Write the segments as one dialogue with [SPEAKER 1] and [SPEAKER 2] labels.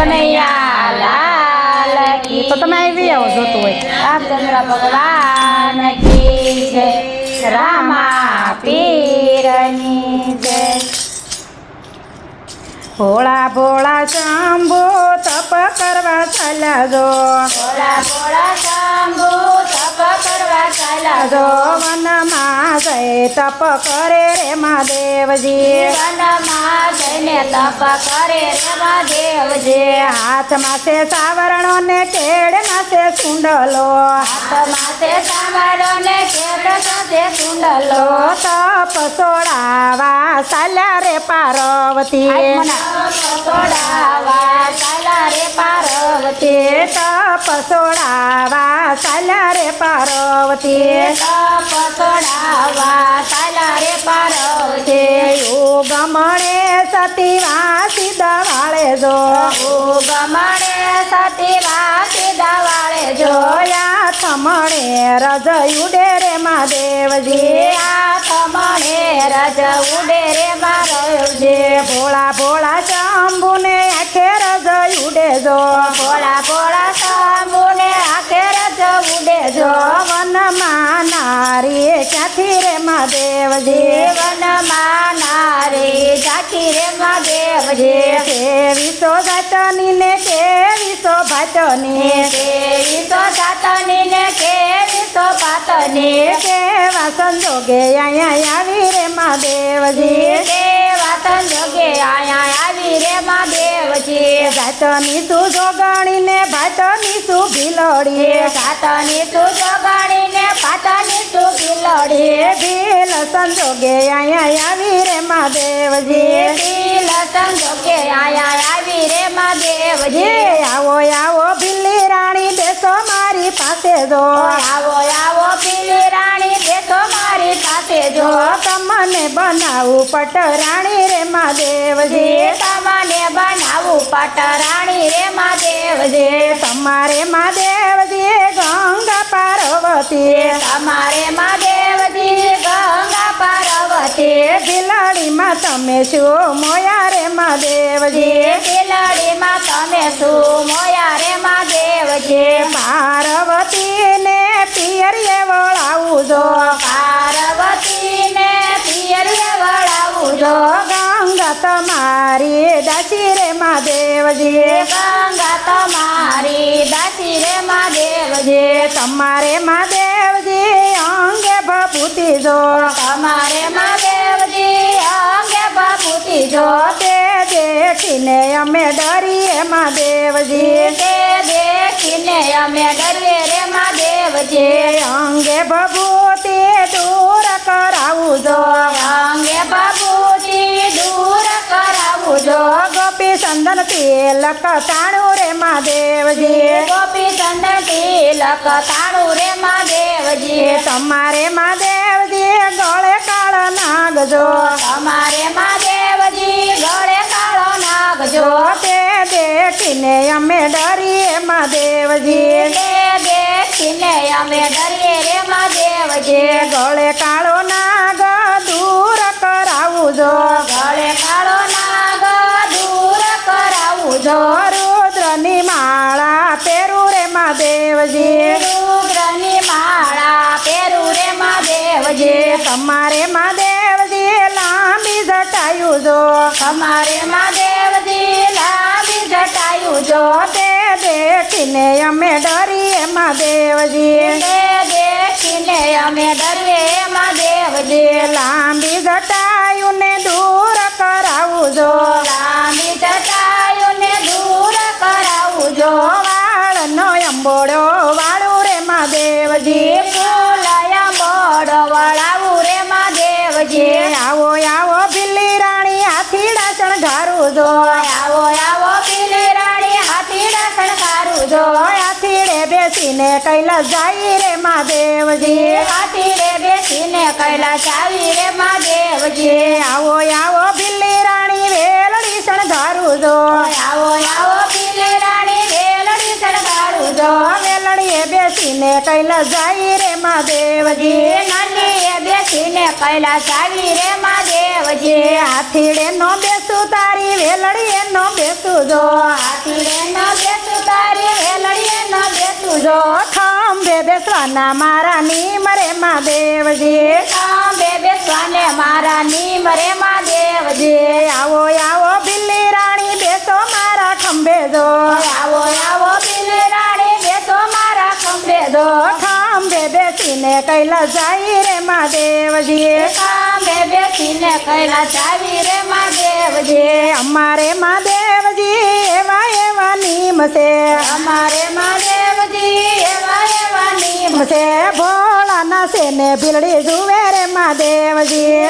[SPEAKER 1] કનૈયા લાલ
[SPEAKER 2] તો તમે આવી આવો જોતું હોય.
[SPEAKER 1] રામચંદ્ર ભગવાન કી જય. રામા પીરની જય.
[SPEAKER 2] ભોળા ભોળા શંભુ તપ કરવા ચાલ્યા જો.
[SPEAKER 1] ભોળા ભોળા શંભુ તપ કરવા ચાલ્યા
[SPEAKER 2] જો. જઈ તપ કરે રે મહાદેવજી.
[SPEAKER 1] વનમાં જઈને તપ કરે રે મહાદેવજી.
[SPEAKER 2] હાથમાં છે સાવરણો ને કેડમાં છે સુંડલો
[SPEAKER 1] હાથમાં તે સામરો ને કેત સાથે સુંડલો
[SPEAKER 2] તપ સોડાવા ચાલ્યા રે પાર્વતી.
[SPEAKER 1] સોડાવા ચાલા રે પાર્વતી.
[SPEAKER 2] તપ સોડાવા ચાલ્યા રે પાર્વતી.
[SPEAKER 1] પકોડાવા ચાલા રે પાર્વતી
[SPEAKER 2] ગમણે સતી વાસી દવાળે જો
[SPEAKER 1] ગમણે સતી વાસી દવાળે જોયા
[SPEAKER 2] જોયા થમણે રજ ઉડે રે મહાદેવજી
[SPEAKER 1] આ થમણે રજ ઉડે રે મારો
[SPEAKER 2] જે ભોળા ભોળા શંભુને આખે રજ ઉડે જો.
[SPEAKER 1] ભોળા ભોળા
[SPEAKER 2] મહાદેવજી
[SPEAKER 1] જીવનમાં નારી જાતી રે મહાદેવજી
[SPEAKER 2] કેવીસો જાતની ને કેવીસો ભાતની
[SPEAKER 1] કેવી તો જાતની ને કેવી તો પાતની?
[SPEAKER 2] કેવા સંજોગે અહીંયા આવી રે મહાદેવજી
[SPEAKER 1] દેવા સંજોગે આયા આવી રે મહાદેવજી
[SPEAKER 2] જાતની તું ભાતની તું ભીલોડી
[SPEAKER 1] જાતની તું પાતની તું બિલડી
[SPEAKER 2] ભીલ સંજોગે અહીંયા આવી રે મહાદેવજી
[SPEAKER 1] દિલ સંજોગે આયા આવી રે મહાદેવજી
[SPEAKER 2] જો
[SPEAKER 1] આવો આવો પીલી રાણી બેસો મારી પાસે જો.
[SPEAKER 2] તમને બનાવું પટરાણી રે મહાદેવજી
[SPEAKER 1] તમને બનાવું પટરાણી રે મહાદેવજી
[SPEAKER 2] તમારે મહાદેવજી ગંગા પાર્વતી.
[SPEAKER 1] તમારે મહાદેવજી ગંગા પાર્વતી.
[SPEAKER 2] બિલાડીમાં તમે શું મોયા રે મહાદેવજી
[SPEAKER 1] બિલાડીમાં તમે શું મોયા રે મહાદેવજી
[SPEAKER 2] પાર્વતીને જો ગંગા તમારી દાસી રે મહાદેવજી.
[SPEAKER 1] ગંગા તમારી દાસી રે મહાદેવજી.
[SPEAKER 2] તમારે મહાદેવજી અંગે ભભૂતિ જો.
[SPEAKER 1] તમારે મહાદેવજી અંગે બાપુતી જો.
[SPEAKER 2] તે દેખીને અમે ડરીએ મહાદેવજી.
[SPEAKER 1] તે દેખીને અમે ડરીએ રે મહાદેવજી.
[SPEAKER 2] અંગે ભભૂતિ દૂર તિલક રે મહાદેવજી.
[SPEAKER 1] ગોપી ચંદન તિલક તાણું રે મહાદેવજી.
[SPEAKER 2] તમારે મહાદેવજી ગળે કાળ નાગજો.
[SPEAKER 1] તમારે મહાદેવજી ગળે કાળો નાગજો.
[SPEAKER 2] તે દેખીને અમે ડરીએ મહાદેવજી.
[SPEAKER 1] તે દેખીને અમે ડરીએ રે મહાદેવજી.
[SPEAKER 2] ગળે કાળો જો તે દેખીને અમે ડરીએ મહાદેવજી
[SPEAKER 1] તે દેખીને અમે ડરીએ મહાદેવજી
[SPEAKER 2] લાંબી જટાયું ને દૂર કરાવું જો
[SPEAKER 1] લાંબી જટાયુને દૂર કરાવું જો
[SPEAKER 2] વાળનો અંબોડો વાળું રે મહાદેવજી
[SPEAKER 1] ફૂલ અંબોડો વળાવું રે મહાદેવજી
[SPEAKER 2] આવો જો
[SPEAKER 1] હાથીડે
[SPEAKER 2] બેસીને કૈલાસ જાય રે મહાદેવજી.
[SPEAKER 1] હાથીડે બેસીને કૈલાસ આવી રે મહાદેવજી.
[SPEAKER 2] આવો આવો ભીલી રાણી વેલડી શણગારું જો.
[SPEAKER 1] આવો આવો પીલી રાણી વેલડી શણગારું જો.
[SPEAKER 2] વેલડીએ બેસીને કૈલા કૈલાસ જાય રે મહાદેવજી.
[SPEAKER 1] નાનીએ બેસીને કૈલાસ આવી રે મહાદેવજી.
[SPEAKER 2] હાથીડે નો બેસું તારી વેલડીએ નો બેસું જો.
[SPEAKER 1] હાથીડે ન બેસું
[SPEAKER 2] જો થાંભે બેસવાના મારા નીમ રે મહાદેવજી.
[SPEAKER 1] તાંબે બેસવાને મારા નીમ રે મહાદેવજી.
[SPEAKER 2] જે આવો આવો બિલ્લી રાણી બેસો મારા ખંભે જો.
[SPEAKER 1] આવો આવો બિલ્લી રાણી બેસો મારા ખંભે દો
[SPEAKER 2] ખંભે બેસીને કૈલા જાય રે મહાદેવજી.
[SPEAKER 1] તાંબે બેસીને કૈલા જાવી રે મહાદેવજી.
[SPEAKER 2] જે અમારે મહાદેવજી એવા એવા નીમ છે.
[SPEAKER 1] અમારે એવા
[SPEAKER 2] છે ભોળાના છે ને ભીલડી
[SPEAKER 1] જોવે રે મહાદેવજી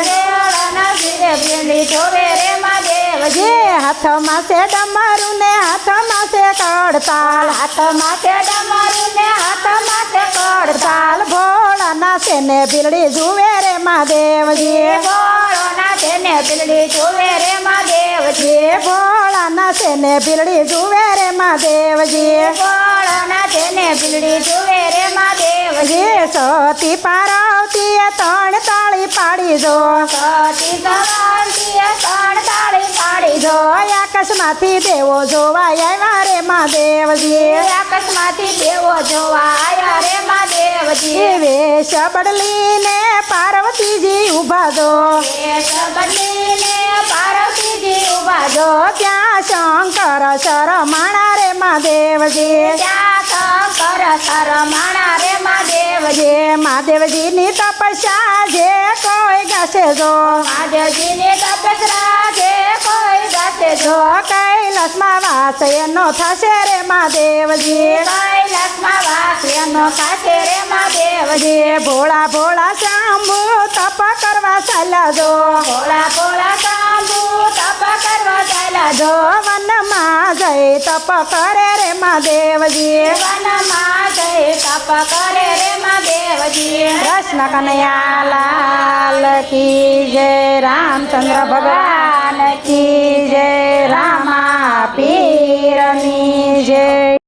[SPEAKER 2] હાથમાં છે ડમરું ને હાથમાં છે કડતાલ.
[SPEAKER 1] હાથમાં છે ડમરું ને હાથમાં છે કડતાલ.
[SPEAKER 2] તાલ ભોળાના છે ને ભીલડી જુએ રે મહાદેવજી
[SPEAKER 1] ગોળોના તેને પીંડી જોવે રે મહાદેવજી
[SPEAKER 2] ભોળાના છે ને ભીલડી જુએ રે મહાદેવજી
[SPEAKER 1] ગોળોના તેને પીંડી જોવે રે
[SPEAKER 2] જે સતી પાર્વતી ત્રણ તાળી પાડી દો
[SPEAKER 1] સતી સવારતીએ ત્રણ તાળી પાડી
[SPEAKER 2] જો. આકાશમાંથી દેવો જોવા આવ્યા રે મહાદેવજી
[SPEAKER 1] આકાશમાંથી દેવો જોવા આયા રે મહાદેવજી
[SPEAKER 2] વેશ બદલીને પાર્વતીજી ઊભા જો.
[SPEAKER 1] વેશ બદલીને પાર્વતીજી ઊભા જો
[SPEAKER 2] જો. ત્યાં શંકર શરમાણા મહાદેવજી
[SPEAKER 1] શંકર શરમાણા રે મહાદેવજી
[SPEAKER 2] મહાદેવજીની તપસ્યા જે કોઈ ગાશે જો.
[SPEAKER 1] મહાદેવજીની તપસ્યા જે કોઈ ગાશે જો.
[SPEAKER 2] કૈલાસમાં વાસ એનો થશે રે મહાદેવજી
[SPEAKER 1] કૈલાસમાં વાસ એનો થશે રે મહાદેવજી
[SPEAKER 2] ભોળા ભોળા શાંભુ તપ કરવા ચાલ્યા જો.
[SPEAKER 1] ભોળા ભોળા શાંભુ કરવા ચાલ્યા
[SPEAKER 2] જો વનમાં જઈ તપ કરે રે મહાદેવજી
[SPEAKER 1] વનમાં જઈ તપ કરે રે મહાદેવજી
[SPEAKER 2] કૃષ્ણ કનૈયા લાલ કી જય રામચંદ્ર ભગવાન કી જય રામા પીરની જય.